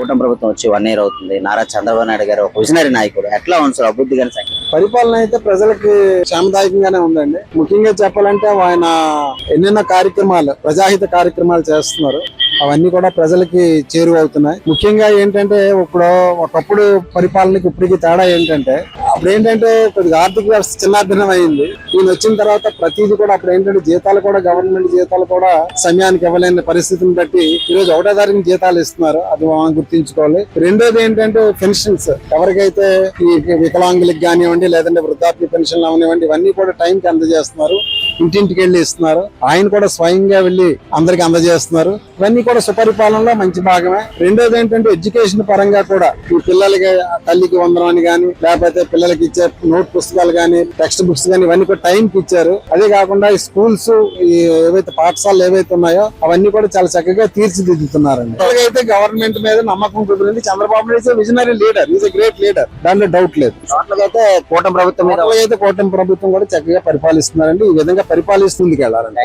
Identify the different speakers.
Speaker 1: కూటమి ప్రభుత్వం వచ్చి వన్ ఇయర్ అవుతుంది. నారా చంద్రబాబు నాయుడు గారు ఒక విజనరీ నాయకుడు. ఎట్లా ఉంది సార్ అభివృద్ధి గారి సంఖ్య
Speaker 2: పరిపాలన అయితే ప్రజలకి సామదాయకంగానే ఉందండి. ముఖ్యంగా చెప్పాలంటే ఆయన ఎన్నెన్నో కార్యక్రమాలు ప్రజాహిత కార్యక్రమాలు చేస్తున్నారు. అవన్నీ కూడా ప్రజలకి చేరువవుతున్నాయి. ముఖ్యంగా ఏంటంటే ఇప్పుడు ఒకప్పుడు పరిపాలనకి ఇప్పటికి తేడా ఏంటంటే అప్పుడు ఏంటంటే కొద్దిగా ఆర్థిక వ్యవస్థ చిన్నాభిన్నం అయింది. ఈయన వచ్చిన తర్వాత ప్రతిదీ కూడా అప్పుడు ఏంటంటే జీతాలు కూడా గవర్నమెంట్ జీతాలు కూడా సమయానికి ఇవ్వలేని పరిస్థితిని బట్టి ఈ రోజు ఒకటో తారీఖు జీతాలు ఇస్తున్నారు. అది మనం గుర్తించుకోవాలి. రెండోది ఏంటంటే పెన్షన్స్. ఎవరికైతే ఈ వికలాంగులకు కానివ్వండి లేదంటే వృద్ధాప్య పెన్షన్లు అవనివ్వండి ఇవన్నీ కూడా టైంకి అందజేస్తున్నారు ఇంటింటికి వెళ్ళి ఇస్తున్నారు. ఆయన కూడా స్వయంగా వెళ్ళి అందరికి అందజేస్తున్నారు. ఇవన్నీ కూడా సుపరిపాలనలో మంచి భాగమే. రెండోది ఏంటంటే ఎడ్యుకేషన్ పరంగా కూడా ఈ పిల్లలకి తల్లికి వందనం అని కానీ లేకపోతే పిల్లలకి ఇచ్చే నోట్ పుస్తకాలు కానీ టెక్స్ట్ బుక్స్ కానీ ఇవన్నీ కూడా టైంకి ఇచ్చారు. అదే కాకుండా ఈ స్కూల్స్ ఈ ఏవైతే పాఠశాలలు ఏవైతే ఉన్నాయో అవన్నీ కూడా చాలా చక్కగా తీర్చిదిద్దుతున్నారండి. అయితే గవర్నమెంట్ మీద నమ్మకం కుదిరింది. Chandrababu Naidu visionary leader is great leader. దాంట్లో డౌట్ లేదు.
Speaker 1: చోట్లకి అయితే కూటమి ప్రభుత్వం
Speaker 2: అయితే కూటమి ప్రభుత్వం కూడా చక్కగా పరిపాలిస్తున్నారండి. ఈ విధంగా పరిపాలిస్తుంది వెళ్ళాలండి